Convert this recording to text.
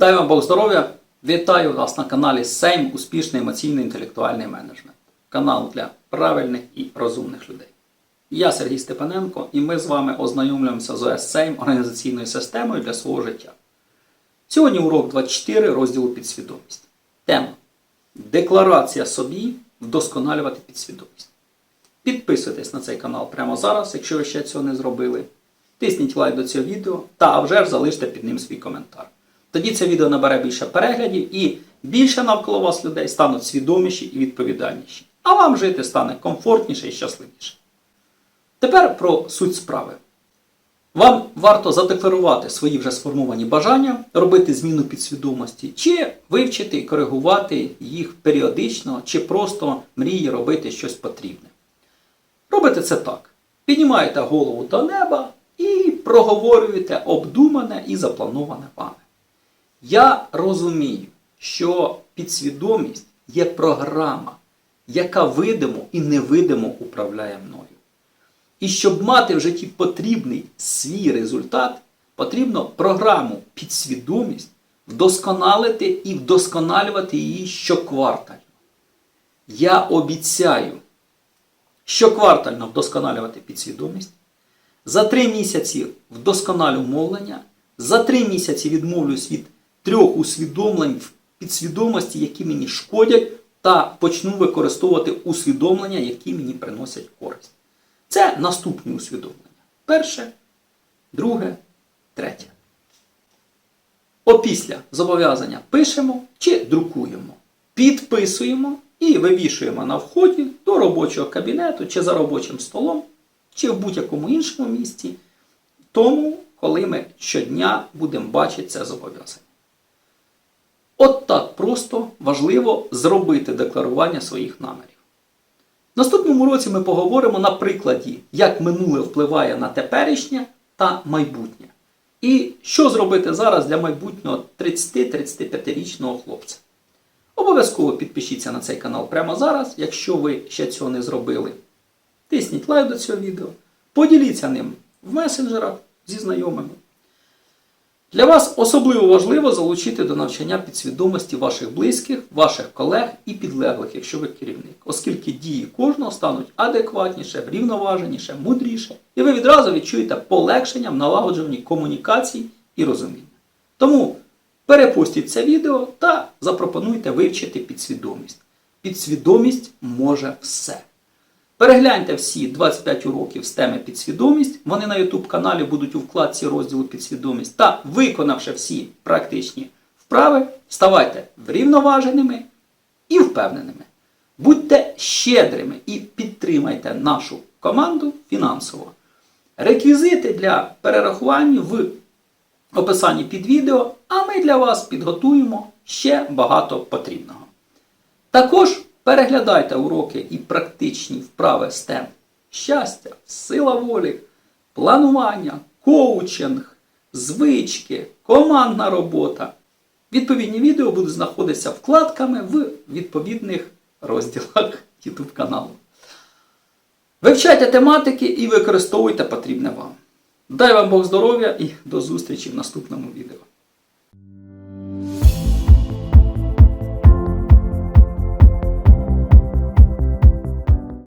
Дай вам Бог здоров'я! Вітаю вас на каналі Сейм Успішний емоційно-інтелектуальний менеджмент. Канал для правильних і розумних людей. Я Сергій Степаненко і ми з вами ознайомлюємося з ОС Сейм організаційною системою для свого життя. Сьогодні урок 24 розділу підсвідомість. Тема Декларація собі вдосконалювати підсвідомість. Підписуйтесь на цей канал прямо зараз, якщо ви ще цього не зробили. Тисніть лайк до цього відео та вже ж залиште під ним свій коментар. Тоді це відео набере більше переглядів і більше навколо вас людей стануть свідоміші і відповідальніші. А вам жити стане комфортніше і щасливіше. Тепер про суть справи. Вам варто задекларувати свої вже сформовані бажання, робити зміну підсвідомості, чи вивчити і коригувати їх періодично, чи просто мрії робити щось потрібне. Робите це так. Піднімаєте голову до неба і проговорюєте обдумане і заплановане вами. Я розумію, що підсвідомість є програма, яка видимо і невидимо управляє мною. І щоб мати в житті потрібний свій результат, потрібно програму підсвідомість вдосконалити і вдосконалювати її щоквартально. Я обіцяю щоквартально вдосконалювати підсвідомість, за три місяці вдосконалю мовлення, за три місяці відмовлюсь від трьох усвідомлень в підсвідомості, які мені шкодять, та почну використовувати усвідомлення, які мені приносять користь. Це наступні усвідомлення. Перше, друге, третє. Опісля зобов'язання пишемо чи друкуємо, підписуємо і вивішуємо на вході до робочого кабінету, чи за робочим столом, чи в будь-якому іншому місці, тому, коли ми щодня будемо бачити це зобов'язання. От так просто важливо зробити декларування своїх намірів. В наступному році ми поговоримо на прикладі, як минуле впливає на теперішнє та майбутнє. І що зробити зараз для майбутнього 30-35-річного хлопця. Обов'язково підпишіться на цей канал прямо зараз, якщо ви ще цього не зробили. Тисніть лайк до цього відео, поділіться ним в месенджерах зі знайомими. Для вас особливо важливо залучити до навчання підсвідомості ваших близьких, ваших колег і підлеглих, якщо ви керівник, оскільки дії кожного стануть адекватніше, врівноваженіше, мудріше, і ви відразу відчуєте полегшення в налагоджуванні комунікацій і розуміння. Тому перепустіть це відео та запропонуйте вивчити підсвідомість. Підсвідомість може все. Перегляньте всі 25 уроків з теми підсвідомість. Вони на YouTube каналі будуть у вкладці розділу підсвідомість. Та, виконавши всі практичні вправи, ставайте врівноваженими і впевненими. Будьте щедрими і підтримайте нашу команду фінансово. Реквізити для перерахування в описанні під відео, а ми для вас підготуємо ще багато потрібного. Також Переглядайте уроки і практичні вправи тем щастя, сила волі, планування, коучинг, звички, командна робота. Відповідні відео будуть знаходитися вкладками в відповідних розділах YouTube каналу. Вивчайте тематики і використовуйте потрібне вам. Дай вам Бог здоров'я і до зустрічі в наступному відео.